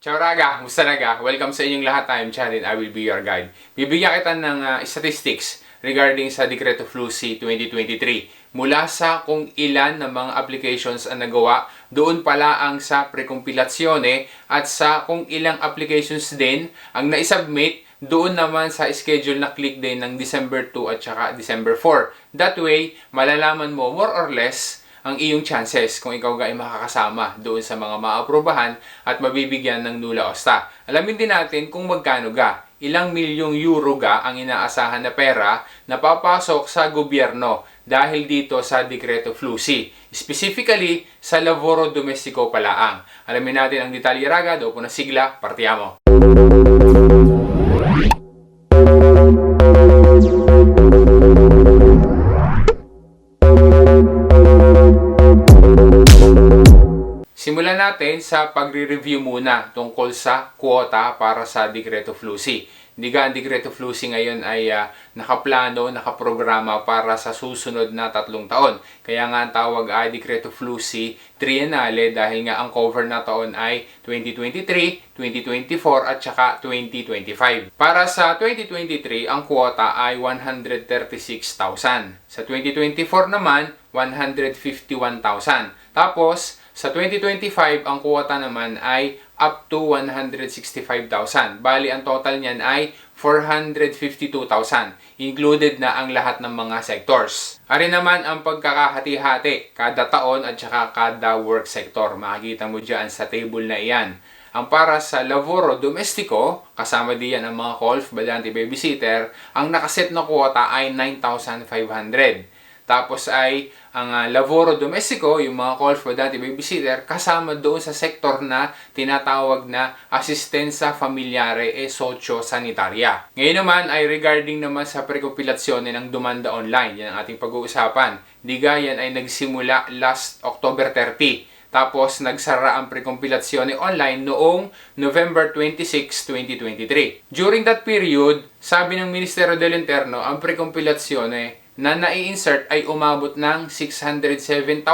Ciao Raga! Musta Raga? Welcome sa inyong lahat. I'm Chadin. I will be your guide. Bibigyan kita ng ah, statistics regarding sa Decreto Flusi 2023. Mula sa kung ilan ng mga applications ang nagawa, doon pala ang sa prekompilasyone at sa kung ilang applications din ang naisubmit doon naman sa schedule na click day ng December 2 at saka December 4. That way, malalaman mo more or less ang iyong chances kung ikaw ga ay makakasama doon sa mga maaprubahan at mabibigyan ng nula osta. Alamin din natin kung magkano ga, ilang milyong euro ga ang inaasahan na pera na papasok sa gobyerno dahil dito sa Dekreto Flusi. Specifically, sa Lavoro Domestico palaang. Alamin natin ang detalye raga, doon po na sigla, partiamo. Sa pagre-review muna tungkol sa quota para sa Dekreto Flusi. Hindi ga ang Dekreto Flusi ngayon ay ah, nakaplano, nakaprograma para sa susunod na tatlong taon. Kaya nga ang tawag ay Dekreto Flusi Triennale dahil nga ang cover na taon ay 2023, 2024 at saka 2025. Para sa 2023, ang quota ay 136,000. Sa 2024 naman, 151,000. Tapos, sa 2025, ang kuwota naman ay up to 165,000. Bali, ang total niyan ay 452,000. Included na ang lahat ng mga sectors. Ari naman ang pagkakahati-hati kada taon at saka kada work sector. Makikita mo dyan sa table na iyan. Ang para sa Lavoro Domestico, kasama diyan ang mga golf, badante babysitter, ang nakaset na kuwota ay 9,500. Tapos ay ang uh, Lavoro Domestico, yung mga call for dati babysitter, kasama doon sa sektor na tinatawag na Asistenza Familiare e Socio Sanitaria. Ngayon naman ay regarding naman sa prekompilasyone ng Dumanda Online. Yan ang ating pag-uusapan. Diga yan ay nagsimula last October 30. Tapos nagsara ang prekompilasyone online noong November 26, 2023. During that period, sabi ng Ministerio del Interno, ang prekompilasyone na nai-insert ay umabot ng 607,904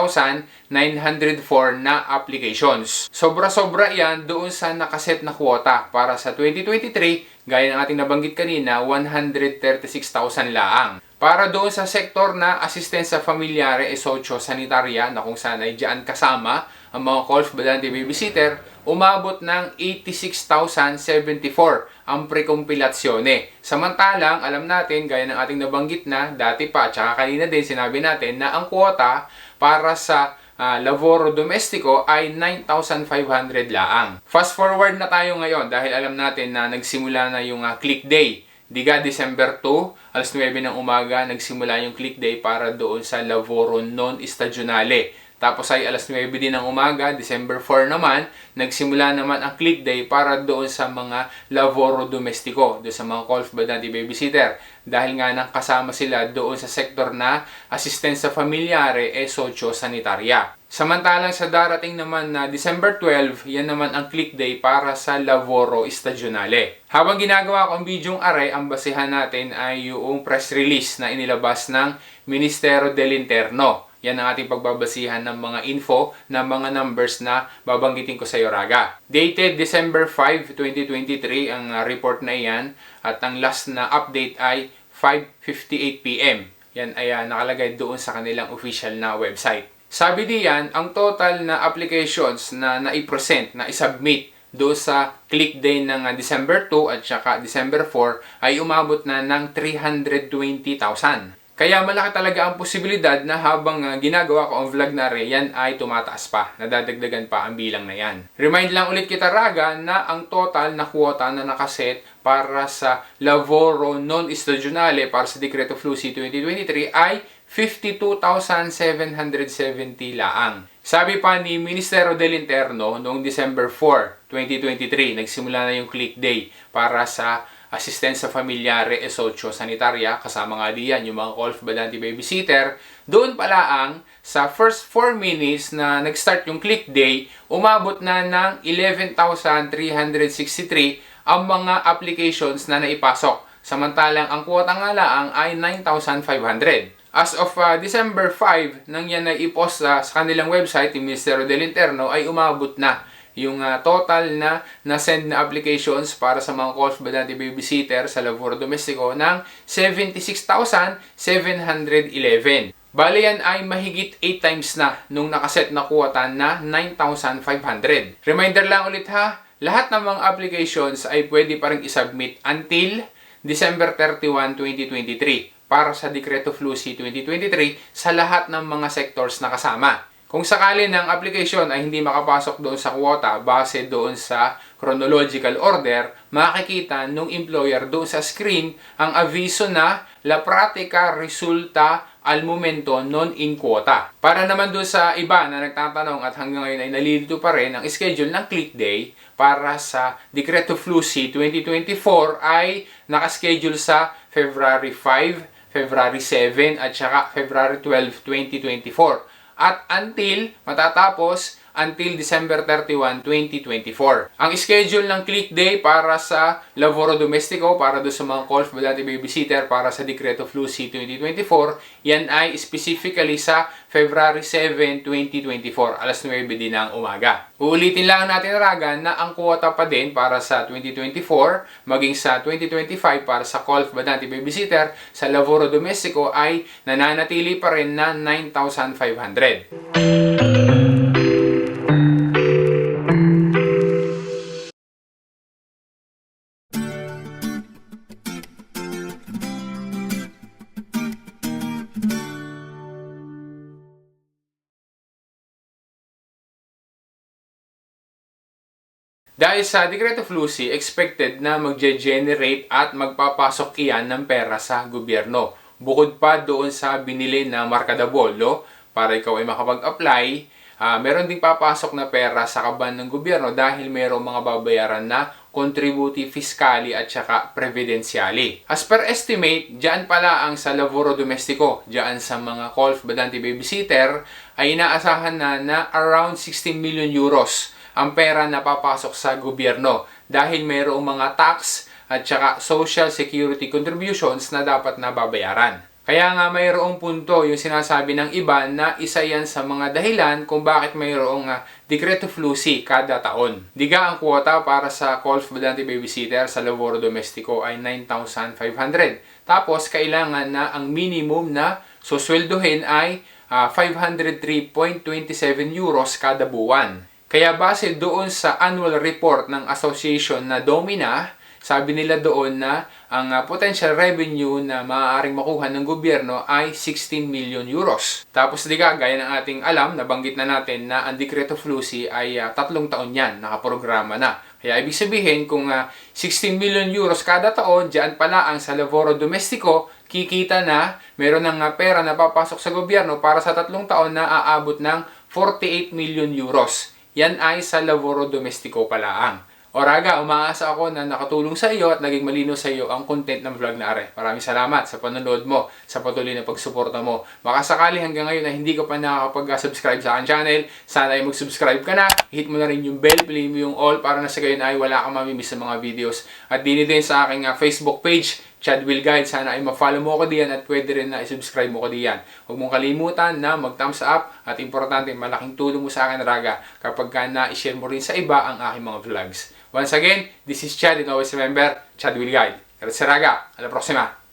na applications. Sobra-sobra yan doon sa nakaset na kwota para sa 2023, gaya ng ating nabanggit kanina, 136,000 laang. Para doon sa sektor na asistensya familiare e socio sanitaria na kung saan ay dyan kasama ang mga golf badante babysitter, umabot ng 86,074 ang prekompilasyone. Samantalang, alam natin, gaya ng ating nabanggit na dati pa, tsaka kanina din sinabi natin na ang kwota para sa uh, Lavoro Domestico ay 9,500 laang. Fast forward na tayo ngayon dahil alam natin na nagsimula na yung uh, click day. Diga December 2, alas 9 ng umaga, nagsimula yung click day para doon sa Lavoro Non-Stagionale. Tapos ay alas 9 din ng umaga, December 4 naman, nagsimula naman ang click day para doon sa mga Lavoro Domestico, doon sa mga golf badante babysitter. Dahil nga nang kasama sila doon sa sektor na Asistenza Familiare e Socio Sanitaria. Samantalang sa darating naman na December 12, yan naman ang click day para sa Lavoro Stagionale. Habang ginagawa ko ang bidyong aray, ang basihan natin ay yung press release na inilabas ng Ministerio del Interno. Yan ang ating pagbabasihan ng mga info ng mga numbers na babanggitin ko sa iyo, Raga. Dated December 5, 2023 ang uh, report na iyan at ang last na update ay 5.58 p.m. Yan ay uh, nakalagay doon sa kanilang official na website. Sabi diyan, ang total na applications na nai-present, na isubmit do sa click day ng uh, December 2 at saka December 4 ay umabot na ng 320,000. Kaya malaki talaga ang posibilidad na habang uh, ginagawa ko ang vlog na rin, yan ay tumataas pa. Nadadagdagan pa ang bilang na yan. Remind lang ulit kita raga na ang total na kuwota na nakaset para sa Lavoro Non-Stagionale para sa Decreto Flusi 2023 ay 52,770 laang. Sabi pa ni Ministerio del Interno noong December 4, 2023, nagsimula na yung click day para sa Asistenza Familiare e Socio Sanitaria, kasama nga diyan yung mga golf badante babysitter. Doon pala ang sa first 4 minutes na nag-start yung click day, umabot na ng 11,363 ang mga applications na naipasok. Samantalang ang kuwota nga laang ay 9,500. As of uh, December 5, nang yan na ipost uh, sa kanilang website, yung Ministerio del Interno, ay umabot na yung ah, total na na-send na applications para sa mga calls Badante Babysitter sa Lavoro Domestico ng 76,711. Bale yan ay mahigit 8 times na nung nakaset na kuwata na 9,500. Reminder lang ulit ha, lahat ng mga applications ay pwede pa rin isubmit until December 31, 2023 para sa Decreto Flusi 2023 sa lahat ng mga sectors na kasama. Kung sakali ng application ay hindi makapasok doon sa quota base doon sa chronological order, makikita nung employer doon sa screen ang aviso na la pratica resulta al momento non in quota. Para naman doon sa iba na nagtatanong at hanggang ngayon ay nalilito pa rin ang schedule ng click day para sa Decreto Flusi 2024 ay nakaschedule sa February 5, February 7 at saka February 12, 2024 at until matatapos until December 31, 2024. Ang schedule ng click day para sa Lavoro Domestico, para do sa mga calls Badati Babysitter, para sa Decreto Flusi 2024, yan ay specifically sa February 7, 2024, alas 9 din ng umaga. Uulitin lang natin raga na ang quota pa din para sa 2024, maging sa 2025 para sa Golf Badante Babysitter sa Lavoro Domestico ay nananatili pa rin na 9,500. Dahil sa Decreto Flusi, expected na magge-generate at magpapasok iyan ng pera sa gobyerno. Bukod pa doon sa binili na marka da bolo para ikaw ay makapag-apply, ah, meron ding papasok na pera sa kaban ng gobyerno dahil mayroong mga babayaran na contributi fiscali at saka previdensyali. As per estimate, diyan pala ang sa Lavoro Domestico, diyan sa mga Colf Badante Babysitter, ay inaasahan na na around 16 million euros ang pera na papasok sa gobyerno dahil mayroong mga tax at saka social security contributions na dapat na babayaran. Kaya nga mayroong punto yung sinasabi ng iba na isa yan sa mga dahilan kung bakit mayroong uh, Decreto Flusi kada taon. Diga ang kwota para sa Colf Badante Babysitter sa Lavoro Domestico ay 9,500. Tapos kailangan na ang minimum na susweldohin ay ah, 503.27 euros kada buwan. Kaya base doon sa annual report ng association na Domina, sabi nila doon na ang uh, potential revenue na maaaring makuha ng gobyerno ay 16 million euros. Tapos di ka, gaya ng ating alam, nabanggit na natin na ang Decreto Flusi ay uh, tatlong taon yan, nakaprograma na. Kaya ibig sabihin, kung uh, 16 million euros kada taon, dyan pala ang sa Lavoro Domestico, kikita na meron ng uh, pera na papasok sa gobyerno para sa tatlong taon na aabot ng 48 million euros. Yan ay sa Lavoro Domestico palaang. Oraga, umaasa ako na nakatulong sa iyo at naging malino sa iyo ang content ng vlog na are. Maraming salamat sa panonood mo, sa patuloy na pagsuporta mo. Baka sakali hanggang ngayon na hindi ka pa nakakapag-subscribe sa akin channel, sana ay mag-subscribe ka na, hit mo na rin yung bell, play mo yung all para na sa gayon ay wala kang mamimiss sa mga videos. At dini din sa aking uh, Facebook page, Chad Will Guide. Sana ay ma-follow mo ko diyan at pwede rin na i-subscribe mo ko diyan. Huwag mong kalimutan na mag-thumbs up at importante, malaking tulong mo sa akin, Raga, kapag ka na-share mo rin sa iba ang aking mga vlogs. Once again, this is Chad and always remember, Chad Will Guide. Grazie Raga, alla prossima!